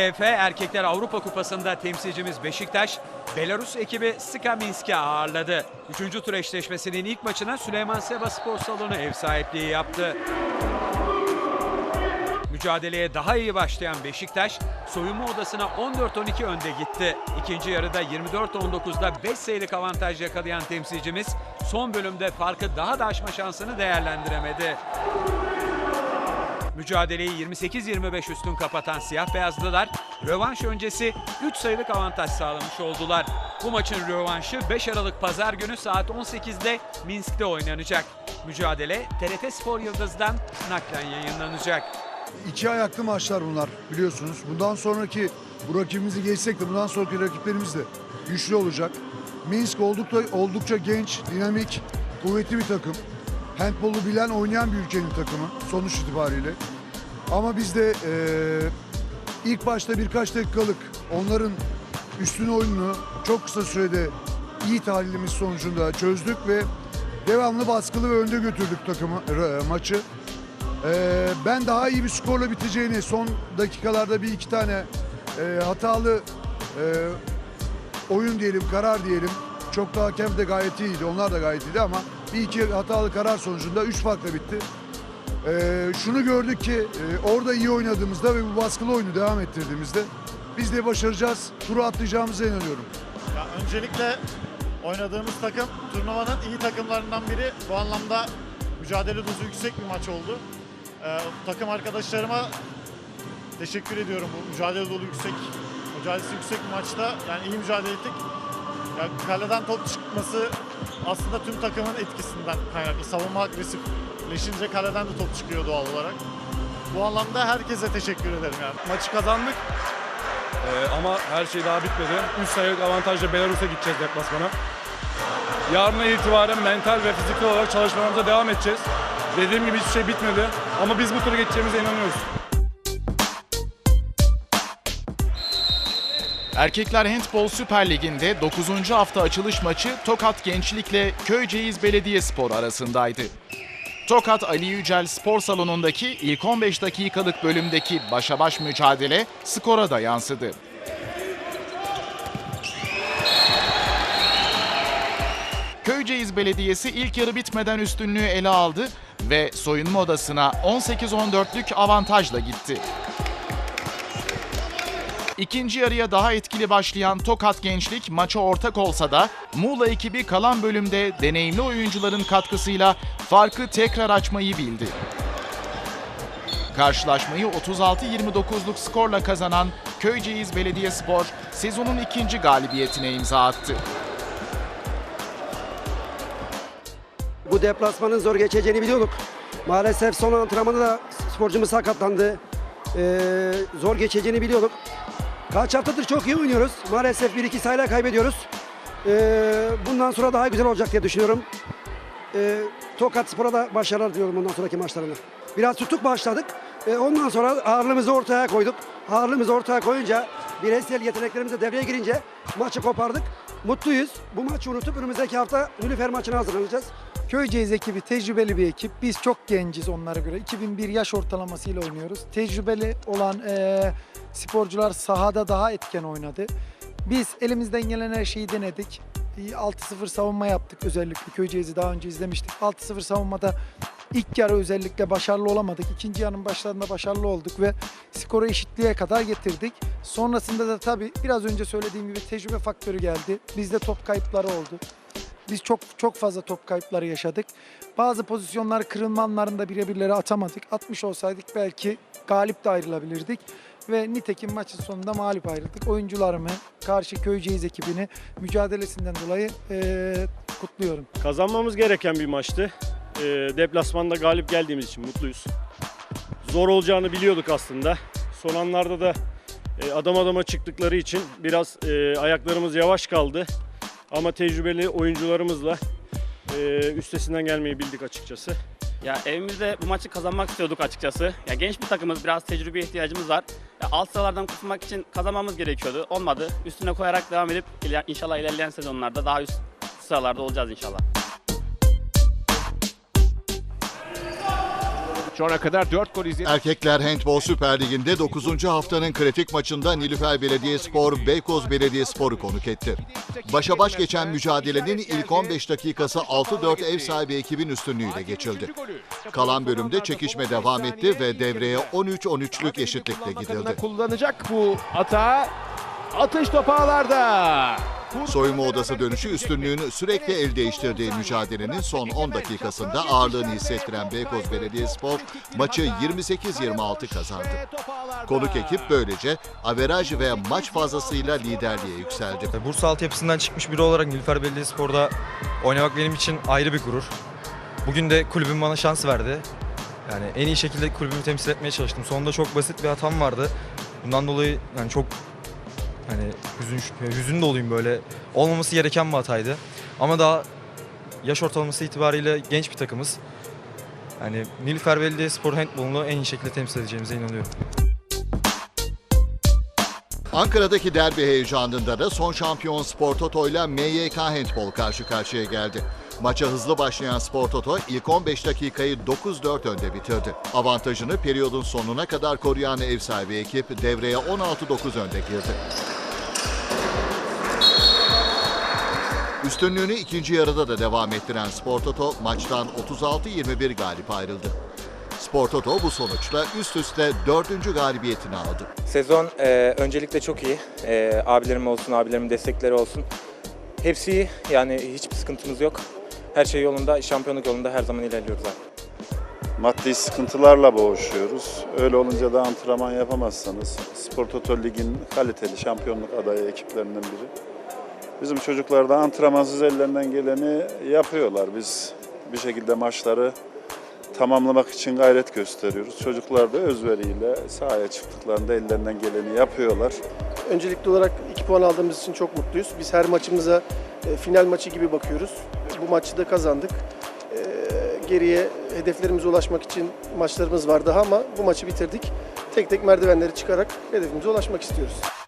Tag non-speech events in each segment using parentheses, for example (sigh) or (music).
DHF Erkekler Avrupa Kupası'nda temsilcimiz Beşiktaş, Belarus ekibi Ska Minsk'i ağırladı. Üçüncü tur eşleşmesinin ilk maçına Süleyman Seba Spor Salonu ev sahipliği yaptı. Mücadeleye daha iyi başlayan Beşiktaş, soyunma odasına 14-12 önde gitti. İkinci yarıda 24-19'da 5 sayılık avantaj yakalayan temsilcimiz, son bölümde farkı daha da aşma şansını değerlendiremedi. Mücadeleyi 28-25 üstün kapatan siyah beyazlılar rövanş öncesi 3 sayılık avantaj sağlamış oldular. Bu maçın rövanşı 5 Aralık Pazar günü saat 18'de Minsk'te oynanacak. Mücadele TRT Spor Yıldız'dan naklen yayınlanacak. İki ayaklı maçlar bunlar biliyorsunuz. Bundan sonraki bu rakibimizi geçsek de bundan sonraki rakiplerimiz de güçlü olacak. Minsk oldukça, oldukça genç, dinamik, kuvvetli bir takım. Handbolu bilen, oynayan bir ülkenin takımı sonuç itibariyle. Ama biz de eee, ilk başta birkaç dakikalık onların üstün oyununu çok kısa sürede iyi tahlilimiz sonucunda çözdük ve devamlı baskılı ve önde götürdük takımı, e, maçı. Ee, ben daha iyi bir skorla biteceğini son dakikalarda bir iki tane e, hatalı e, oyun diyelim, karar diyelim. Çok da hakem de gayet iyiydi, onlar da gayet iyiydi ama bir iki hatalı karar sonucunda üç farkla bitti. Ee, şunu gördük ki e, orada iyi oynadığımızda ve bu baskılı oyunu devam ettirdiğimizde biz de başaracağız, turu atlayacağımıza inanıyorum. Ya öncelikle oynadığımız takım turnuvanın iyi takımlarından biri. Bu anlamda mücadele dozu yüksek bir maç oldu. Ee, takım arkadaşlarıma teşekkür ediyorum bu mücadele dolu yüksek, mücadelesi yüksek bir maçta. Yani iyi mücadele ettik. Ya kaleden top çıkması aslında tüm takımın etkisinden kaynaklı. Savunma agresifleşince kaleden de top çıkıyor doğal olarak. Bu anlamda herkese teşekkür ederim yani. Maçı kazandık. Ee, ama her şey daha bitmedi. 3 sayılık avantajla Belarus'a gideceğiz deplasmana. Yarına itibaren mental ve fiziksel olarak çalışmalarımıza devam edeceğiz. Dediğim gibi hiçbir şey bitmedi. Ama biz bu turu geçeceğimize inanıyoruz. Erkekler Handbol Süper Ligi'nde 9. hafta açılış maçı Tokat Gençlik'le Köyceğiz Belediyespor arasındaydı. Tokat Ali Yücel Spor Salonu'ndaki ilk 15 dakikalık bölümdeki başa baş mücadele skora da yansıdı. Köyceğiz Belediyesi ilk yarı bitmeden üstünlüğü ele aldı ve soyunma odasına 18-14'lük avantajla gitti. İkinci yarıya daha etkili başlayan Tokat Gençlik maça ortak olsa da Muğla ekibi kalan bölümde deneyimli oyuncuların katkısıyla farkı tekrar açmayı bildi. Karşılaşmayı 36-29'luk skorla kazanan Köyceğiz Belediyespor sezonun ikinci galibiyetine imza attı. Bu deplasmanın zor geçeceğini biliyorduk. Maalesef son antrenmanda da sporcumuz sakatlandı. Ee, zor geçeceğini biliyorduk. Kaç haftadır çok iyi oynuyoruz. Maalesef bir iki sayıyla kaybediyoruz. Ee, bundan sonra daha güzel olacak diye düşünüyorum. Ee, Tokat Spor'a da başarılar diliyorum bundan sonraki maçlarına. Biraz tutuk başladık. Ee, ondan sonra ağırlığımızı ortaya koyduk. Ağırlığımızı ortaya koyunca bireysel yeteneklerimiz de devreye girince maçı kopardık. Mutluyuz. Bu maçı unutup önümüzdeki hafta Nülüfer maçına hazırlanacağız. Köyceğiz ekibi tecrübeli bir ekip. Biz çok genciz onlara göre. 2001 yaş ortalamasıyla oynuyoruz. Tecrübeli olan eee, sporcular sahada daha etken oynadı. Biz elimizden gelen her şeyi denedik. İyi, 6-0 savunma yaptık özellikle. Köyceğiz'i daha önce izlemiştik. 6-0 savunmada ilk yarı özellikle başarılı olamadık. İkinci yarının başlarında başarılı olduk ve skoru eşitliğe kadar getirdik. Sonrasında da tabii biraz önce söylediğim gibi tecrübe faktörü geldi. Bizde top kayıpları oldu. Biz çok çok fazla top kayıpları yaşadık. Bazı pozisyonlar kırılma anlarında birebirleri atamadık. Atmış olsaydık belki galip de ayrılabilirdik. Ve nitekim maçın sonunda mağlup ayrıldık. Oyuncularımı, karşı Köyceğiz ekibini mücadelesinden dolayı eee, kutluyorum. Kazanmamız gereken bir maçtı. Ee, deplasmanda galip geldiğimiz için mutluyuz. Zor olacağını biliyorduk aslında. Son anlarda da e, adam adama çıktıkları için biraz e, ayaklarımız yavaş kaldı. Ama tecrübeli oyuncularımızla e, üstesinden gelmeyi bildik açıkçası. Ya evimizde bu maçı kazanmak istiyorduk açıkçası. Ya genç bir takımız, biraz tecrübeye ihtiyacımız var. Ya alt sıralardan kurtulmak için kazanmamız gerekiyordu. Olmadı. Üstüne koyarak devam edip inşallah ilerleyen sezonlarda daha üst sıralarda olacağız inşallah. Şu ana kadar 4 gol izleyen Erkekler Handbol Süper Ligi'nde 9. haftanın kritik maçında Nilüfer Belediyespor, Beykoz Belediyespor'u konuk etti. Başa baş geçen mücadelenin ilk 15 dakikası 6-4 ev sahibi ekibin üstünlüğüyle geçildi. Kalan bölümde çekişme devam etti ve devreye 13-13'lük eşitlikle gidildi. kullanacak bu atağı. Atış topu ağlarda. Soyunma odası dönüşü üstünlüğünü sürekli el değiştirdiği mücadelenin son 10 dakikasında ağırlığını hissettiren Beykoz Belediyespor maçı 28-26 kazandı. Konuk ekip böylece averaj ve maç fazlasıyla liderliğe yükseldi. Bursa altyapısından çıkmış biri olarak Nilüfer Belediyespor'da oynamak benim için ayrı bir gurur. Bugün de kulübüm bana şans verdi. Yani en iyi şekilde kulübümü temsil etmeye çalıştım. Sonunda çok basit bir hatam vardı. Bundan dolayı yani çok hani hüzün, hüzün doluyum böyle. Olmaması gereken bir hataydı. Ama daha yaş ortalaması itibariyle genç bir takımız. Yani Nilüfer Belediyespor handbolunu en iyi şekilde temsil edeceğimize inanıyorum. Ankara'daki derbi heyecanında da son şampiyon Spor Toto ile MYK Handbol karşı karşıya geldi. Maça hızlı başlayan Spor Toto ilk 15 dakikayı 9-4 önde bitirdi. Avantajını periyodun sonuna kadar koruyan ev sahibi ekip devreye 16-9 önde girdi. Üstünlüğünü ikinci yarıda da devam ettiren Spor Toto maçtan 36-21 galip ayrıldı. Spor Toto bu sonuçla üst üste dördüncü galibiyetini aldı. Sezon e, öncelikle çok iyi. E, abilerim olsun, abilerimin destekleri olsun. Hepsi iyi. Yani hiçbir sıkıntımız yok. Her şey yolunda, şampiyonluk yolunda her zaman ilerliyoruz abi. Maddi sıkıntılarla boğuşuyoruz. Öyle olunca da antrenman yapamazsanız Spor Toto Lig'in kaliteli şampiyonluk adayı ekiplerinden biri. Bizim çocuklar da antrenmansız ellerinden geleni yapıyorlar. Biz bir şekilde maçları tamamlamak için gayret gösteriyoruz. Çocuklar da özveriyle sahaya çıktıklarında ellerinden geleni yapıyorlar. Öncelikli olarak 2 puan aldığımız için çok mutluyuz. Biz her maçımıza e, final maçı gibi bakıyoruz. Bu maçı da kazandık. E, geriye hedeflerimize ulaşmak için maçlarımız var daha ama bu maçı bitirdik. Tek tek merdivenleri çıkarak hedefimize ulaşmak istiyoruz.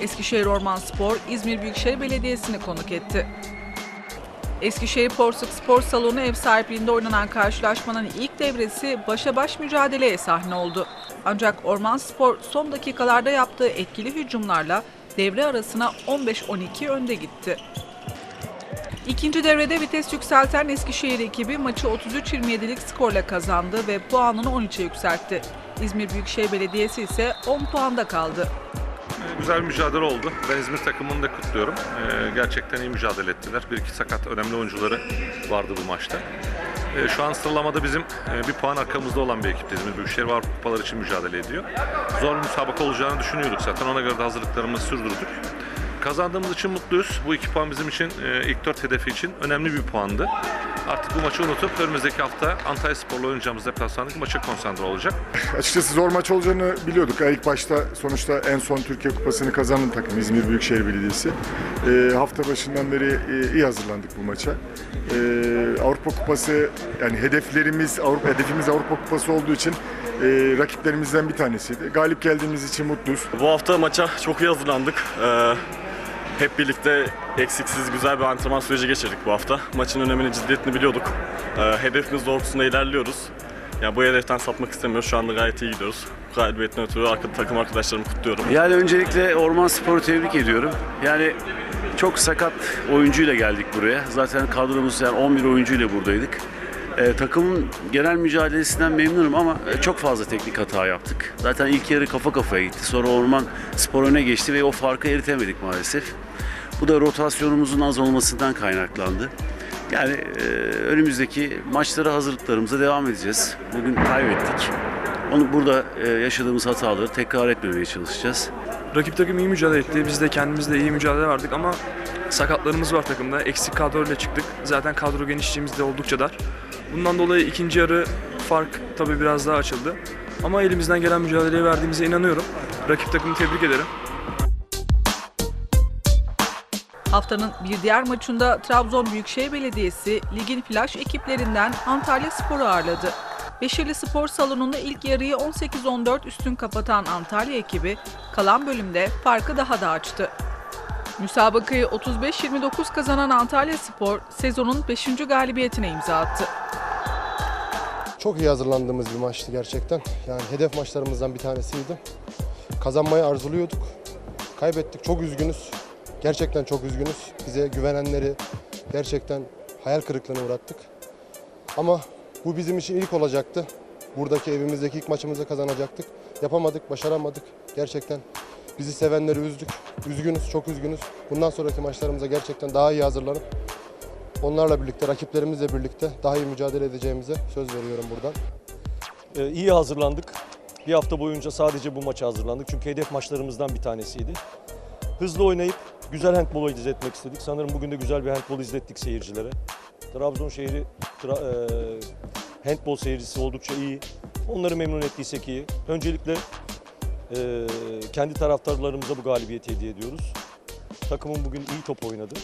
Eskişehir Ormanspor, İzmir Büyükşehir Belediyesi'ni konuk etti. Eskişehir Porsuk Spor Salonu ev sahipliğinde oynanan karşılaşmanın ilk devresi başa baş mücadeleye sahne oldu. Ancak Ormanspor son dakikalarda yaptığı etkili hücumlarla devre arasına 15-12 önde gitti. İkinci devrede vites yükselten Eskişehir ekibi maçı 33-27'lik skorla kazandı ve puanını 13'e yükseltti. İzmir Büyükşehir Belediyesi ise 10 puanda kaldı. Güzel bir mücadele oldu. Ben İzmir takımını da kutluyorum. Ee, gerçekten iyi mücadele ettiler. Bir iki sakat önemli oyuncuları vardı bu maçta. Ee, şu an sıralamada bizim e, bir puan arkamızda olan bir ekipti. İzmir Büyükşehir ve Avrupa Kupaları için mücadele ediyor. Zor bir müsabaka olacağını düşünüyorduk zaten. Ona göre de hazırlıklarımızı sürdürdük. Kazandığımız için mutluyuz. Bu iki puan bizim için e, ilk dört hedefi için önemli bir puandı. Artık bu maçı unutup önümüzdeki hafta Antalya Spor'la oynayacağımız deplasmandaki maça konsantre olacak. Açıkçası zor maç olacağını biliyorduk. İlk başta sonuçta en son Türkiye Kupası'nı kazanan takım İzmir Büyükşehir Belediyesi. Ee, hafta başından beri e, iyi hazırlandık bu maça. Ee, Avrupa Kupası yani hedeflerimiz Avrupa hedefimiz Avrupa Kupası olduğu için e, rakiplerimizden bir tanesiydi. Galip geldiğimiz için mutluyuz. Bu hafta maça çok iyi hazırlandık. Ee, hep birlikte eksiksiz güzel bir antrenman süreci geçirdik bu hafta. Maçın önemini, ciddiyetini biliyorduk. Ee, hedefimiz doğrultusunda ilerliyoruz. Yani bu hedeften sapmak istemiyoruz. Şu anda gayet iyi gidiyoruz. Bu galibiyetten ötürü takım arkadaşlarımı kutluyorum. Yani öncelikle Orman Spor'u tebrik ediyorum. Yani çok sakat oyuncuyla geldik buraya. Zaten kadromuz yani 11 oyuncuyla buradaydık. Ee, takımın genel mücadelesinden memnunum ama e, çok fazla teknik hata yaptık. Zaten ilk yarı kafa kafaya gitti. Sonra Orman Spor öne geçti ve o farkı eritemedik maalesef. Bu da rotasyonumuzun az olmasından kaynaklandı. Yani e, önümüzdeki maçlara hazırlıklarımıza devam edeceğiz. Bugün kaybettik. Onu burada e, yaşadığımız hataları tekrar etmemeye çalışacağız. Rakip takım iyi mücadele etti. Biz de kendimiz de iyi mücadele verdik ama sakatlarımız var takımda. Eksik kadroyla çıktık. Zaten kadro genişliğimiz de oldukça dar. Bundan dolayı ikinci yarı fark tabii biraz daha açıldı. Ama elimizden gelen mücadeleye verdiğimize inanıyorum. Rakip takımı tebrik ederim. Haftanın bir diğer maçında Trabzon Büyükşehir Belediyesi ligin flash ekiplerinden Antalya Spor'u ağırladı. Beşirli Spor Salonu'nda ilk yarıyı 18-14 üstün kapatan Antalya ekibi kalan bölümde farkı daha da açtı. Müsabakayı 35-29 kazanan Antalya Spor sezonun 5. galibiyetine imza attı. Çok iyi hazırlandığımız bir maçtı gerçekten. Yani hedef maçlarımızdan bir tanesiydi. Kazanmayı arzuluyorduk. Kaybettik. Çok üzgünüz. Gerçekten çok üzgünüz. Bize güvenenleri gerçekten hayal kırıklığına uğrattık. Ama bu bizim için ilk olacaktı. Buradaki evimizdeki ilk maçımızı kazanacaktık. Yapamadık, başaramadık. Gerçekten bizi sevenleri üzdük. Üzgünüz, çok üzgünüz. Bundan sonraki maçlarımıza gerçekten daha iyi hazırlanıp onlarla birlikte, rakiplerimizle birlikte daha iyi mücadele edeceğimize söz veriyorum buradan. Ee, iyi hazırlandık. Bir hafta boyunca sadece bu maça hazırlandık. Çünkü hedef maçlarımızdan bir tanesiydi. Hızlı oynayıp güzel handball izletmek istedik. Sanırım bugün de güzel bir handball izlettik seyircilere. Trabzon şehri tra, e, handball seyircisi oldukça iyi. Onları memnun ettiysek iyi. Öncelikle e, kendi taraftarlarımıza bu galibiyeti hediye ediyoruz. Takımın bugün iyi top oynadı.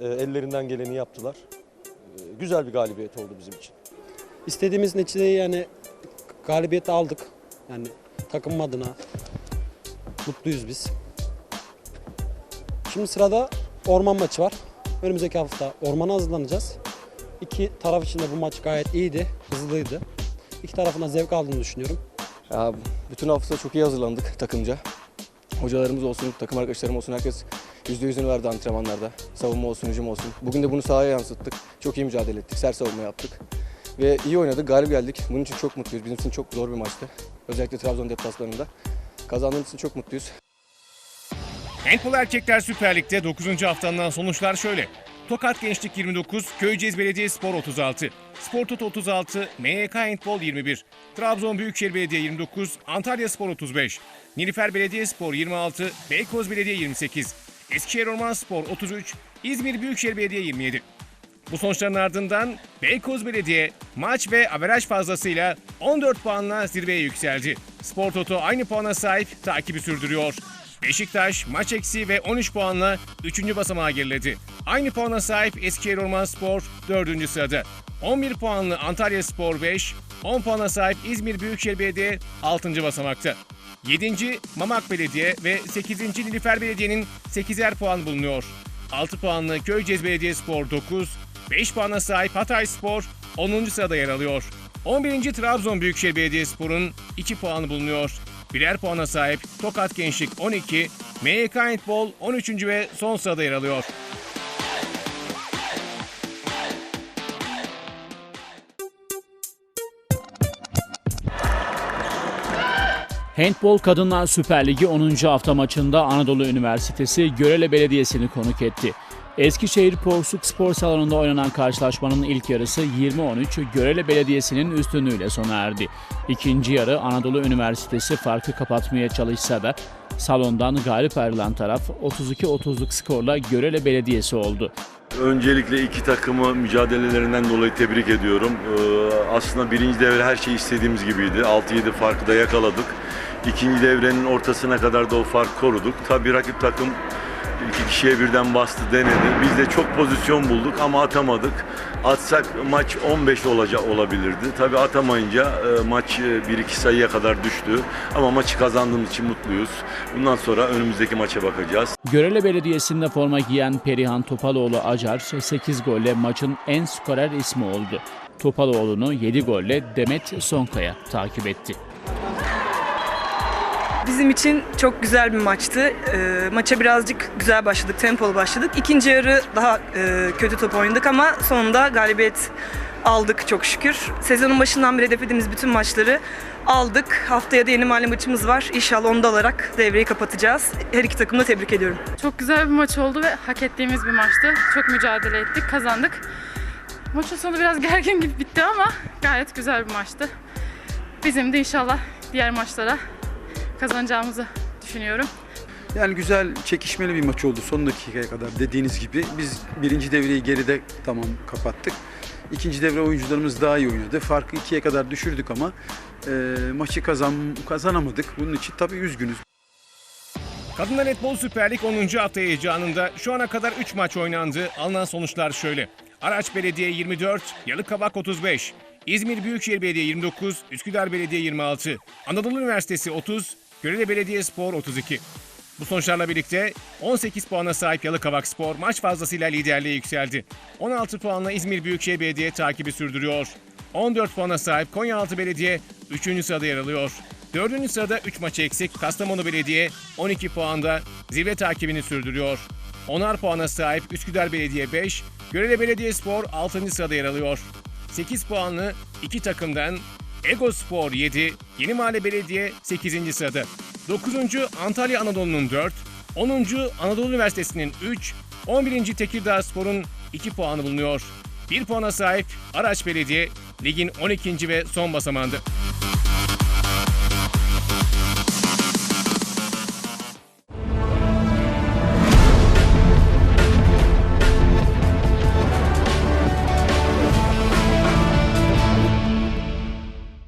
E, ellerinden geleni yaptılar. E, güzel bir galibiyet oldu bizim için. İstediğimiz neticeyi yani galibiyeti aldık. Yani takım adına mutluyuz biz. Şimdi sırada orman maçı var. Önümüzdeki hafta ormana hazırlanacağız. İki taraf için de bu maç gayet iyiydi, hızlıydı. İki tarafına zevk aldığını düşünüyorum. Ya, bütün hafta çok iyi hazırlandık takımca. Hocalarımız olsun, takım arkadaşlarım olsun herkes yüzde yüzünü verdi antrenmanlarda. Savunma olsun, hücum olsun. Bugün de bunu sahaya yansıttık. Çok iyi mücadele ettik, sert savunma yaptık. Ve iyi oynadık, galip geldik. Bunun için çok mutluyuz. Bizim için çok zor bir maçtı. Özellikle Trabzon deplasmanında. Kazandığımız için çok mutluyuz. Handball Erkekler Süper Lig'de 9. haftandan sonuçlar şöyle. Tokat Gençlik 29, Köyceğiz Belediyespor 36, Spor Toto 36, MYK Handball 21, Trabzon Büyükşehir Belediye 29, Antalya Spor 35, Nilüfer Belediyespor 26, Beykoz Belediye 28, Eskişehir Orman Spor 33, İzmir Büyükşehir Belediye 27. Bu sonuçların ardından Beykoz Belediye maç ve averaj fazlasıyla 14 puanla zirveye yükseldi. Spor Toto aynı puana sahip takibi sürdürüyor. Beşiktaş maç eksiği ve 13 puanla 3. basamağa geriledi. Aynı puana sahip Eskişehir Orman Spor 4. sırada. 11 puanlı Antalya Spor 5, 10 puana sahip İzmir Büyükşehir Belediye 6. basamakta. 7. Mamak Belediye ve 8. Nilüfer Belediye'nin 8'er puan bulunuyor. 6 puanlı Köyceğiz Belediyespor 9, 5 puana sahip Hatay Spor 10. sırada yer alıyor. 11. Trabzon Büyükşehir Belediyespor'un 2 puanı bulunuyor. Birer puana sahip Tokat Gençlik 12, MYK Handball 13. ve son sırada yer alıyor. Handbol Kadınlar Süper Ligi 10. hafta maçında Anadolu Üniversitesi Görele Belediyesi'ni konuk etti. Eskişehir Porsuk Spor Salonu'nda oynanan karşılaşmanın ilk yarısı 20-13 Görele Belediyesi'nin üstünlüğüyle sona erdi. İkinci yarı Anadolu Üniversitesi farkı kapatmaya çalışsa da salondan galip ayrılan taraf 32-30'luk skorla Görele Belediyesi oldu. Öncelikle iki takımı mücadelelerinden dolayı tebrik ediyorum. Ee, aslında birinci devre her şey istediğimiz gibiydi. 6-7 farkı da yakaladık. İkinci devrenin ortasına kadar da o fark koruduk. Tabii rakip takım iki kişiye birden bastı denedi. Biz de çok pozisyon bulduk ama atamadık. Atsak maç 15 olacak olabilirdi. Tabii atamayınca e, maç 1-2 sayıya kadar düştü. Ama maçı kazandığımız için mutluyuz. Bundan sonra önümüzdeki maça bakacağız. Görele Belediyesi'nde forma giyen Perihan Topaloğlu Acar 8 golle maçın en skorer ismi oldu. Topaloğlu'nu 7 golle Demet Sonkaya takip etti. Bizim için çok güzel bir maçtı. E, maça birazcık güzel başladık, tempolu başladık. İkinci yarı daha e, kötü top oynadık ama sonunda galibiyet aldık çok şükür. Sezonun başından beri hedeflediğimiz bütün maçları aldık. Haftaya da yeni mahalle maçımız var. İnşallah onu da alarak devreyi kapatacağız. Her iki takımı da tebrik ediyorum. Çok güzel bir maç oldu ve hak ettiğimiz bir maçtı. Çok mücadele ettik, kazandık. Maçın sonu biraz (laughs) gergin gibi bitti ama gayet güzel bir maçtı. Bizim de inşallah diğer maçlara kazanacağımızı düşünüyorum. Yani güzel, çekişmeli bir maç oldu son dakikaya kadar dediğiniz gibi. Biz birinci devreyi geride tamam kapattık. İkinci devre oyuncularımız daha iyi oynadı. Farkı ikiye kadar düşürdük ama e, maçı kazan, kazanamadık. Bunun için tabii üzgünüz. Kadınlar Netbol Süper Lig 10. hafta heyecanında şu ana kadar 3 maç oynandı. Alınan sonuçlar şöyle. Araç Belediye 24, Yalıkavak 35, İzmir Büyükşehir Belediye 29, Üsküdar Belediye 26, Anadolu Üniversitesi 30, Görele Belediyespor 32. Bu sonuçlarla birlikte 18 puana sahip Yalıkavak Spor maç fazlasıyla liderliğe yükseldi. 16 puanla İzmir Büyükşehir Belediye takibi sürdürüyor. 14 puana sahip Konyaaltı Belediye 3. sırada yer alıyor. 4. sırada 3 maç eksik Kastamonu Belediye 12 puanda zirve takibini sürdürüyor. 10'ar puana sahip Üsküdar Belediye 5, Görele Belediyespor 6. sırada yer alıyor. 8 puanlı iki takımdan Ego Spor 7, Yeni Mahalle Belediye 8. sırada. 9. Antalya Anadolu'nun 4, 10. Anadolu Üniversitesi'nin 3, 11. Tekirdağ Spor'un 2 puanı bulunuyor. 1 puana sahip Araç Belediye ligin 12. ve son basamağında.